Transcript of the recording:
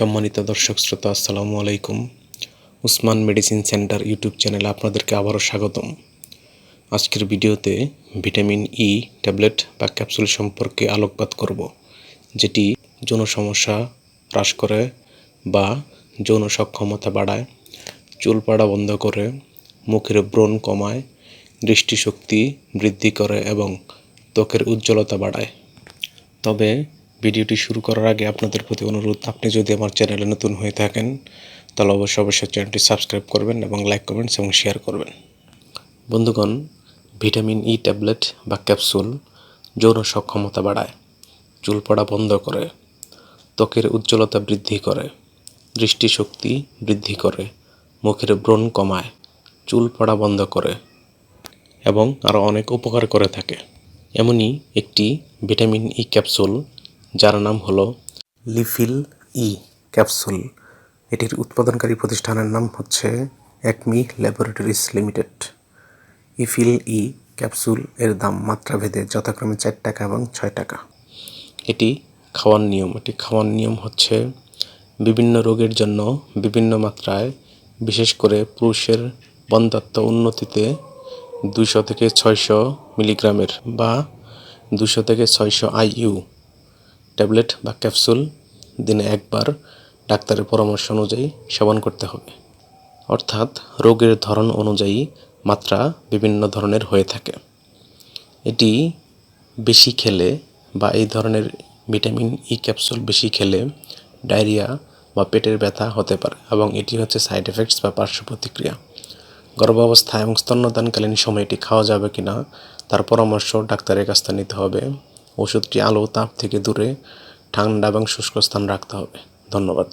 সম্মানিত দর্শক শ্রোতা, আসসালামু আলাইকুম। উসমান মেডিসিন সেন্টার ইউটিউব চ্যানেলে আপনাদেরকে আবারও স্বাগতম। আজকের ভিডিওতে ভিটামিন ই ট্যাবলেট বা ক্যাপসুল সম্পর্কে আলোকপাত করব, যেটি যৌন সমস্যা হ্রাস করে বা যৌন সক্ষমতা বাড়ায়, চুল পাড়া বন্ধ করে, মুখের ব্রণ কমায়, দৃষ্টিশক্তি বৃদ্ধি করে এবং ত্বকের উজ্জ্বলতা বাড়ায়। তবে ভিডিওটি শুরু করার আগে আপনাদের প্রতি অনুরোধ, আপনি যদি আমার চ্যানেলে নতুন হয়ে থাকেন, তাহলে অবশ্যই অবশ্যই চ্যানেলটি সাবস্ক্রাইব করবেন এবং লাইক কমেন্টস এবং শেয়ার করবেন। বন্ধুগণ, ভিটামিন ই ট্যাবলেট বা ক্যাপসুল যৌন সক্ষমতা বাড়ায়, চুল পড়া বন্ধ করে, ত্বকের উজ্জ্বলতা বৃদ্ধি করে, দৃষ্টিশক্তি বৃদ্ধি করে, মুখের ব্রণ কমায়, চুল পড়া বন্ধ করে এবং আরও অনেক উপকার করে থাকে। এমনই একটি ভিটামিন ই ক্যাপসুল যার নাম হলো লিফিল ই ক্যাপসুল। এটির উৎপাদনকারী প্রতিষ্ঠানের নাম হচ্ছে একমি ল্যাবরেটরিজ লিমিটেড। ইফিল ই ক্যাপসুল এর দাম মাত্রাভেদে যথাক্রমে চার টাকা এবং ছয় টাকা। এটি খাওয়ার নিয়ম। এটি খাওয়ার নিয়ম হচ্ছে বিভিন্ন রোগের জন্য বিভিন্ন মাত্রায় বিশেষ করে পুরুষের বন্ধাত্ম উন্নতিতে দুশো থেকে ছয়শো মিলিগ্রামের বা দুশো থেকে ছয়শো আইইউ ট্যাবলেট বা ক্যাপসুল দিনে একবার ডাক্তারের পরামর্শ অনুযায়ী সেবন করতে হবে। অর্থাৎ রোগের ধরন অনুযায়ী মাত্রা বিভিন্ন ধরনের হয়ে থাকে। এটি বেশি খেলে বা এই ধরনের ভিটামিন ই ক্যাপসুল বেশি খেলে ডায়রিয়া বা পেটের ব্যথা হতে পারে এবং এটি হচ্ছে সাইড এফেক্টস বা পার্শ্ব প্রতিক্রিয়া। গর্ভাবস্থা এবং স্তন্যদানকালীন সময় এটি খাওয়া যাবে কি না তার পরামর্শ ডাক্তারের কাছ থেকে নিতে হবে। ওষুধটি আলো তাপ থেকে দূরে ঠান্ডা এবং শুষ্ক স্থান রাখতে হবে। ধন্যবাদ।